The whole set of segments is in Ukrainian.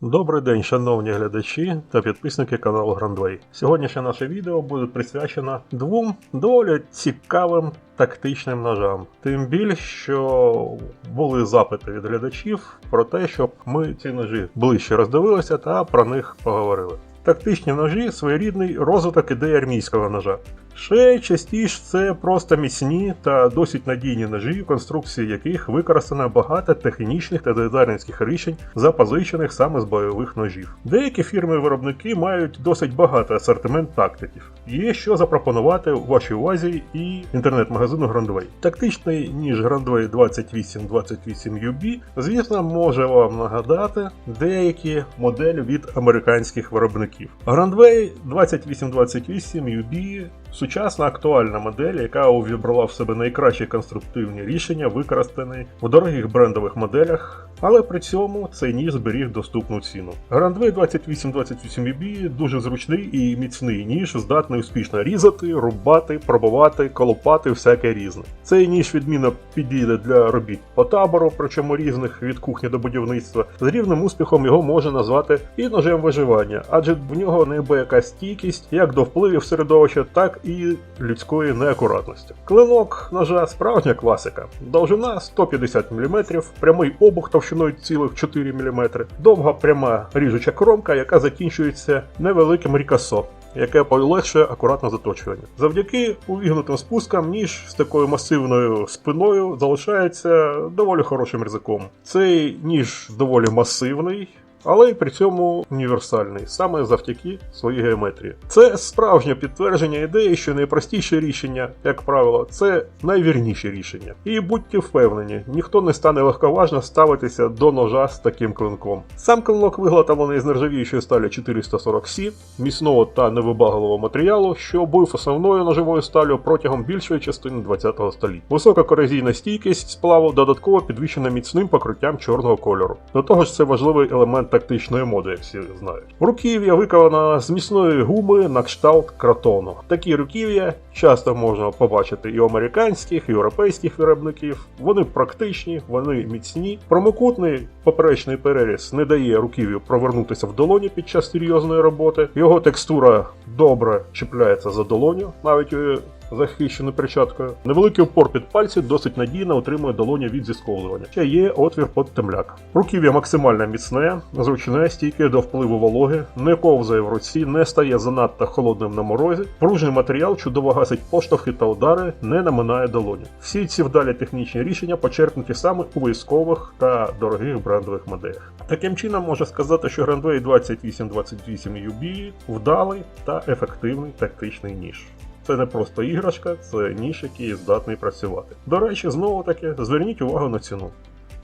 Добрий день, шановні глядачі та підписники каналу Грандвей. Сьогоднішнє наше відео буде присвячено двом доволі цікавим тактичним ножам. Тим більше, що були запити від глядачів про те, щоб ми ці ножі ближче роздивилися та про них поговорили. Тактичні ножі своєрідний розвиток ідеї армійського ножа. Ще частіше це просто міцні та досить надійні ножі, в конструкції яких використано багато технічних та дизайнерських рішень, запозичених саме з бойових ножів. Деякі фірми-виробники мають досить багато асортимент тактиків. Є що запропонувати у вашій увазі і інтернет-магазину Grandway. Тактичний ніж Grandway 2828UB, звісно, може вам нагадати деякі моделі від американських виробників. Grandway 2828UB Сучасна актуальна модель, яка увібрала в себе найкращі конструктивні рішення, використані в дорогих брендових моделях, але при цьому цей ніж зберіг доступну ціну. Grandway 2828UB дуже зручний і міцний ніж, здатний успішно різати, рубати, пробувати, колопати всяке різне. Цей ніж відмінно підійде для робіт по табору, причому різних від кухні до будівництва. З рівним успіхом його можна назвати і ножем виживання, адже в нього неабияка стійкість як до впливів середовища, так і людської неакуратності. Клинок ножа справжня класика. Довжина 150 мм, прямий обух товщиною цілих 4 мм, довга пряма ріжуча кромка, яка закінчується невеликим рікасо. Яке полегшує акуратне заточування. Завдяки увігнутим спускам, ніж з такою масивною спиною залишається доволі хорошим ризиком. Цей ніж доволі масивний, але й при цьому універсальний, саме завдяки своїй геометрії. Це справжнє підтвердження ідеї, що найпростіше рішення, як правило, це найвірніші рішення. І будьте впевнені, ніхто не стане легковажно ставитися до ножа з таким клинком. Сам клинок виготовлений з нержавіючої сталі 440C, міцного та невибагливого матеріалу, що був основною ножовою сталю протягом більшої частини 20-го століття. Висока корозійна стійкість сплаву додатково підвищена міцним покриттям чорного кольору. До того ж, це важливий елемент тактичної моди, як всі знають. Руків'я виконано з міцної гуми на кшталт кротону. Такі руків'я часто можна побачити і у американських, і європейських виробників. Вони практичні, вони міцні. Промокутний поперечний переріз не дає руків'ю провернутися в долоні під час серйозної роботи. Його текстура добре чіпляється за долоню, навіть у захищену перчаткою. Невеликий опор під пальці досить надійно утримує долоні від зісковзування. Ще є отвір під темляк. Руків'я максимально міцне, зручне, стійке до впливу вологи, не ковзає в руці, не стає занадто холодним на морозі. Пружний матеріал чудово гасить поштовхи та удари, не наминає долоні. Всі ці вдалі технічні рішення почерпнуті саме у військових та дорогих брендових моделях. Таким чином можна сказати, що Grandway 2828 UB вдалий та ефективний тактичний ніж. Це не просто іграшка, це ніж, який здатний працювати. До речі, знову таки зверніть увагу на ціну.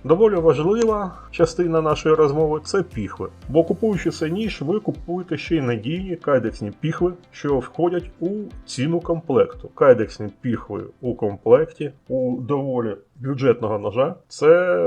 Доволі важлива частина нашої розмови це піхви. Бо купуючи цей ніж, ви купуєте ще й надійні кайдексні піхви, що входять у ціну комплекту. Кайдексні піхви у комплекті у доволі бюджетного ножа це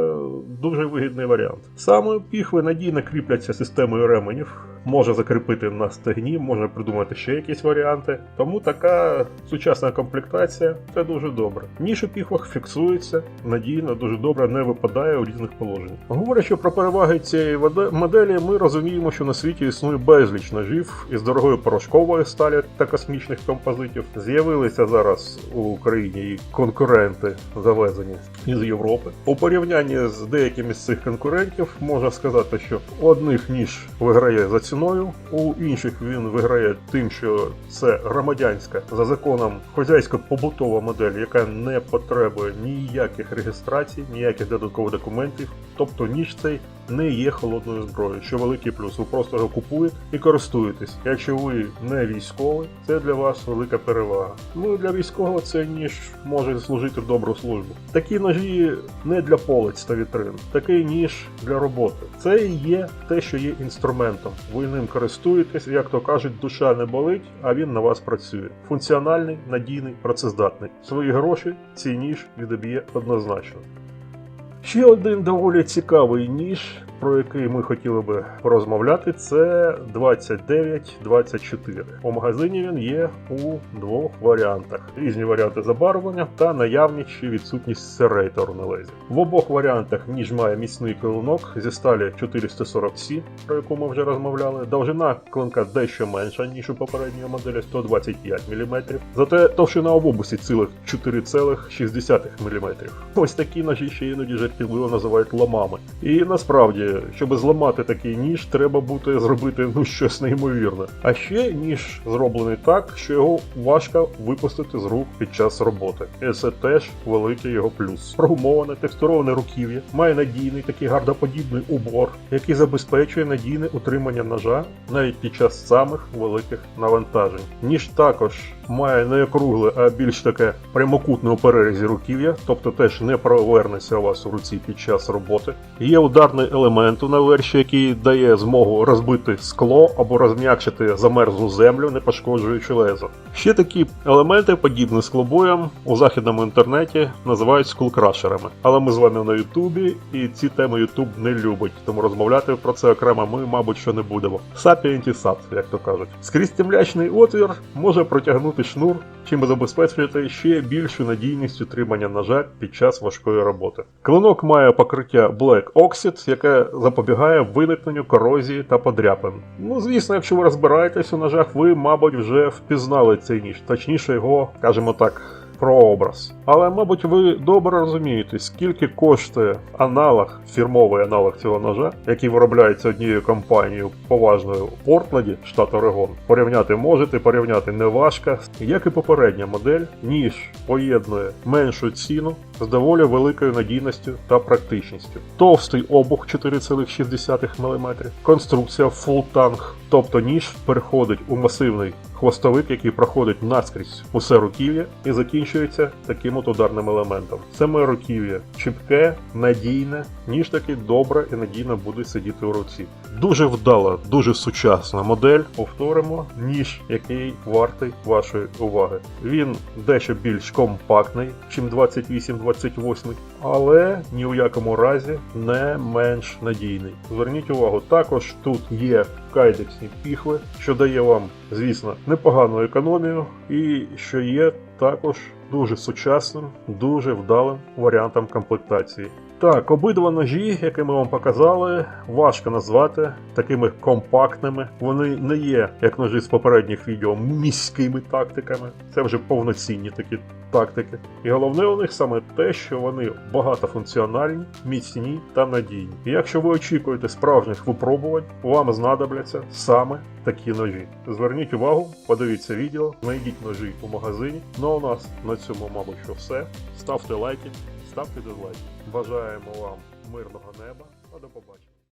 дуже вигідний варіант. Саме піхви надійно кріпляться системою ременів, може закріпити на стегні, можна придумати ще якісь варіанти. Тому така сучасна комплектація це дуже добре. Ніж у піхвах фіксується надійно, дуже добре не випадає у різних положеннях. Говорячи про переваги цієї моделі, ми розуміємо, що на світі існує безліч ножів із дорогої порошкової сталі та космічних композитів. З'явилися зараз у Україні конкуренти завезені із Європи. У порівнянні з деякими з цих конкурентів можна сказати, що одних ніж виграє за ціною, у інших він виграє тим, що це громадянська за законом хозяйсько-побутова модель, яка не потребує ніяких реєстрацій, ніяких додаткових документів. Тобто ніж цей не є холодною зброєю, що великий плюс. Ви просто його купуєте і користуєтесь. Якщо ви не військовий, це для вас велика перевага. Ну для військового цей ніж може служити в добру службу. Такі ножі не для полиць та вітрин, такий ніж для роботи. Це і є те, що є інструментом. Ви ним користуєтесь, як то кажуть, душа не болить, а він на вас працює. Функціональний, надійний, працездатний. Свої гроші цей ніж відоб'є однозначно. Ще один доволі цікавий ніж про який ми хотіли би порозмовляти, це 2924. У магазині він є у двох варіантах: різні варіанти забарвлення та наявність чи відсутність серейтору на лезі. В обох варіантах ніж має міцний клинок зі сталі 440 c про яку ми вже розмовляли. Довжина клинка дещо менша, ніж у попередньої моделі 125 мм. Зате товщина в обусі цілих 4,6 мм. Ось такі ножі ще іноді жартівливо називають ламами. І насправді, щоб зламати такий ніж, треба буде зробити ну щось неймовірне. А ще ніж зроблений так, що його важко випустити з рук під час роботи. І це теж великий його плюс. Прогумоване текстуроване руків'я має надійний такий гардоподібний убор, який забезпечує надійне утримання ножа навіть під час самих великих навантажень. Ніж також має не округле, а більш таке прямокутне у перерізі руків'я, тобто теж не провернеться у вас у руці під час роботи. Є ударний елемент у наверші, який дає змогу розбити скло або розм'якшити замерзлу землю, не пошкоджуючи лезо. Ще такі елементи, подібні склобоям, у західному інтернеті називають скулкрашерами. Але ми з вами на Ютубі, і ці теми Ютуб не любить, тому розмовляти про це окремо ми, мабуть, що не будемо. Сапіенті сап, як то кажуть. Скрізь темлячний отвір може протягнути шнур, чим забезпечуєте ще більшу надійність утримання ножа під час важкої роботи. Клинок має покриття Black Oxide, яке запобігає виникненню корозії та подряпин. Ну, звісно, якщо ви розбираєтесь у ножах, ви, мабуть, вже впізнали цей ніж, точніше його, скажімо так. Прообраз. Але, мабуть, ви добре розумієте, скільки коштує аналог, фірмовий аналог цього ножа, який виробляється однією компанією поважною в Портленді, штат Орегон. Порівняти можете, порівняти не важко. Як і попередня модель, ніж поєднує меншу ціну з доволі великою надійністю та практичністю. Товстий обух 4,6 мм, конструкція full tank, тобто ніж переходить у масивний хвостовик, який проходить наскрізь усе руків'я і закінчується таким от ударним елементом. Саме руків'я чіпке, надійне, ніж таки добре і надійно буде сидіти у руці. Дуже вдала, дуже сучасна модель. Повторимо, ніж, який вартий вашої уваги. Він дещо більш компактний, чим 28-28, але ні в якому разі не менш надійний. Зверніть увагу, також тут є кайдексні піхви, що дає вам, звісно, непогану економію, і що є також дуже сучасним, дуже вдалим варіантом комплектації. Так, обидва ножі, які ми вам показали, важко назвати такими компактними. Вони не є, як ножі з попередніх відео, міськими тактиками. Це вже повноцінні такі тактики. І головне у них саме те, що вони багатофункціональні, міцні та надійні. І якщо ви очікуєте справжніх випробувань, вам знадобляться саме такі ножі. Зверніть увагу, подивіться відео, знайдіть ножі у магазині. Ну а у нас на цьому, мабуть, що все. Ставте лайки, ставте дизлайк. Бажаємо вам мирного неба та до побачення.